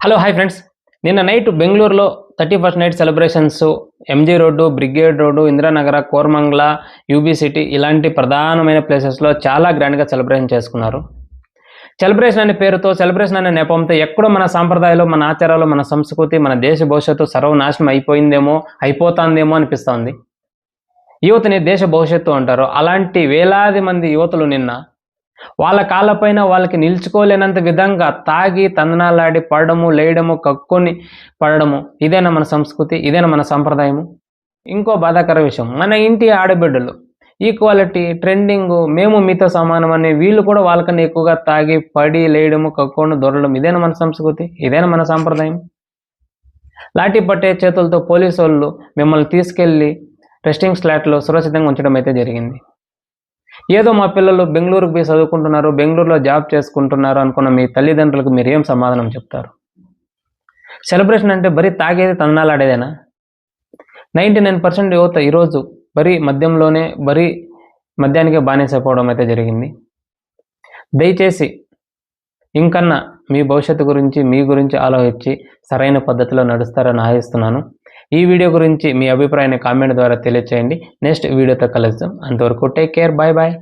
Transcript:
Hello hi friends నిన్న night బెంగళూరులో thirty first night celebrations MG road brigade road Indiranagar Koramangala UB city ఇలాంటి ప్రధానమైన ప్లేసెస్లో చాలా గ్రాండ్గా సెలబ్రేషన్ చేసుకున్నారు. సెలబ్రేషన్ అనే పేరుతో సెలబ్రేషన్ అనే నెపంతో ఎక్కడో మన సాంప్రదాయాలు మన ఆచారాలు మన సంస్కృతి మన దేశ భవిష్యత్తు సర్వనాశనం అయిపోయిందేమో అయిపోతుందేమో అనిపిస్తోంది యువతని దేశ భవిష్యత్తు అంటారు. అలాంటి వేలాది మంది యువతులు నిన్న వాళ్ళ కాళ్ళపైన వాళ్ళకి నిల్చుకోలేనంత విధంగా తాగి తందనాలాడి పడడము లేయడము కక్కుని పడడము. ఇదేనా మన సంస్కృతి? ఇదేనా మన సంప్రదాయము? ఇంకో బాధాకర విషయం. మన ఇంటి ఆడబిడ్డలు ఈక్వాలిటీ ట్రెండింగ్ మేము మీతో సమానం అనే వీళ్ళు కూడా వాళ్ళకన్నా ఎక్కువగా తాగి పడి లేయడము కక్కుని దొరలడం. ఇదేనా మన సంస్కృతి? ఇదేనా మన సంప్రదాయం? లాఠీ పట్టే చేతులతో పోలీసు వాళ్ళు మిమ్మల్ని తీసుకెళ్ళి రెస్టింగ్ స్లాట్లో సురక్షితంగా ఉంచడం అయితే జరిగింది. ఏదో మా పిల్లలు బెంగళూరుకు పోయి చదువుకుంటున్నారు బెంగళూరులో జాబ్ చేసుకుంటున్నారు అనుకున్న మీ తల్లిదండ్రులకు మీరు ఏం సమాధానం చెప్తారు? సెలబ్రేషన్ అంటే బరీ తాగేది తన్నాలాడేదేనా? నైంటీ నైన్ పర్సెంట్ యువత ఈరోజు బరీ మద్యంలోనే బరీ మద్యానికే బానిసైపోవడం అయితే జరిగింది. దయచేసి ఇంకన్నా మీ భవిష్యత్తు గురించి మీ గురించి ఆలోచించి సరైన పద్ధతిలో నడుస్తారని ఆశిస్తున్నాను. ఈ వీడియో గురించి మీ అభిప్రాయాన్ని కామెంట్ ద్వారా తెలియచేయండి. నెక్స్ట్ వీడియోతో కలుద్దాం. అంతవరకు టేక్ కేర్ బాయ్ బాయ్